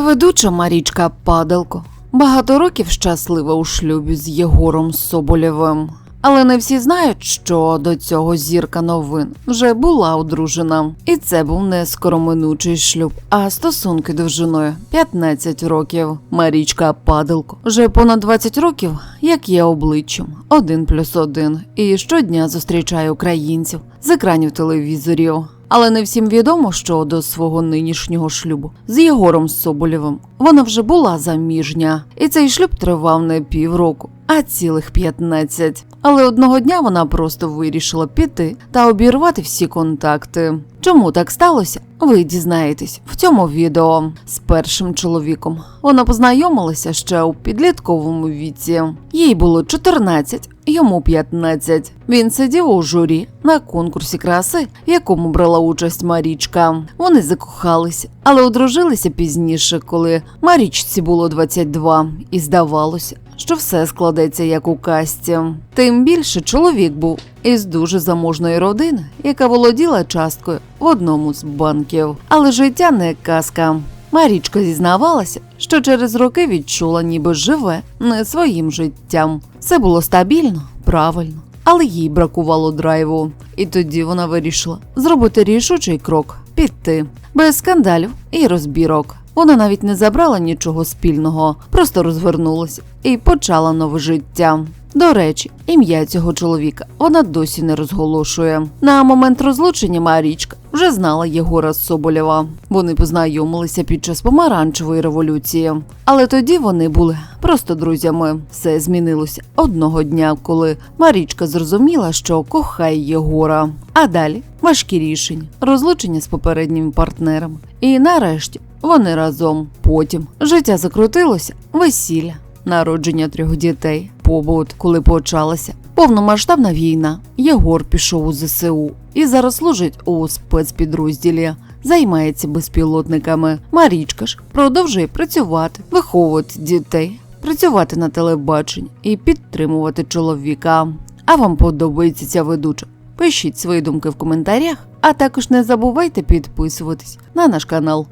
Ведуча Марічка Падалко багато років щаслива у шлюбі з Єгором Соболєвим. Але не всі знають, що до цього зірка новин вже була одружена. І це був не скороминучий шлюб, а стосунки довжиною 15 років. Марічка Падалко вже понад 20 років, як є обличчям, один плюс один, і щодня зустрічає українців з екранів телевізорів. Але не всім відомо, що до свого нинішнього шлюбу. З Єгором Соболєвим вона вже була заміжня, і цей шлюб тривав не півроку, а цілих 15. Але одного дня вона просто вирішила піти та обірвати всі контакти. Чому так сталося? Ви дізнаєтесь в цьому відео з першим чоловіком. Вона познайомилася ще у підлітковому віці. Їй було 14, йому 15. Він сидів у журі на конкурсі краси, в якому брала участь Марічка. Вони закохалися, але одружилися пізніше, коли Марічці було 22, і здавалося, що все складеться як у касті. Тим більше чоловік був із дуже заможної родини, яка володіла часткою в одному з банків. Але життя не казка. Марічка зізнавалася, що через роки відчула, ніби живе не своїм життям. Все було стабільно, правильно, але їй бракувало драйву. І тоді вона вирішила зробити рішучий крок піти без скандалів і розбірок. Вона навіть не забрала нічого спільного, просто розвернулася і почала нове життя. До речі, ім'я цього чоловіка вона досі не розголошує. На момент розлучення Марічка вже знала Єгора Соболєва. Вони познайомилися під час помаранчевої революції. Але тоді вони були просто друзями. Все змінилося одного дня, коли Марічка зрозуміла, що кохає Єгора. А далі важкі рішення, розлучення з попередніми партнерами. І нарешті вони разом. Потім життя закрутилося, весілля, народження трьох дітей, побут, коли почалася повномасштабна війна. Єгор пішов у ЗСУ і зараз служить у спецпідрозділі. Займається безпілотниками. Марічка ж продовжує працювати, виховувати дітей, працювати на телебаченні і підтримувати чоловіка. А вам подобається ця ведуча? Пишіть свої думки в коментарях, а також не забувайте підписуватись на наш канал.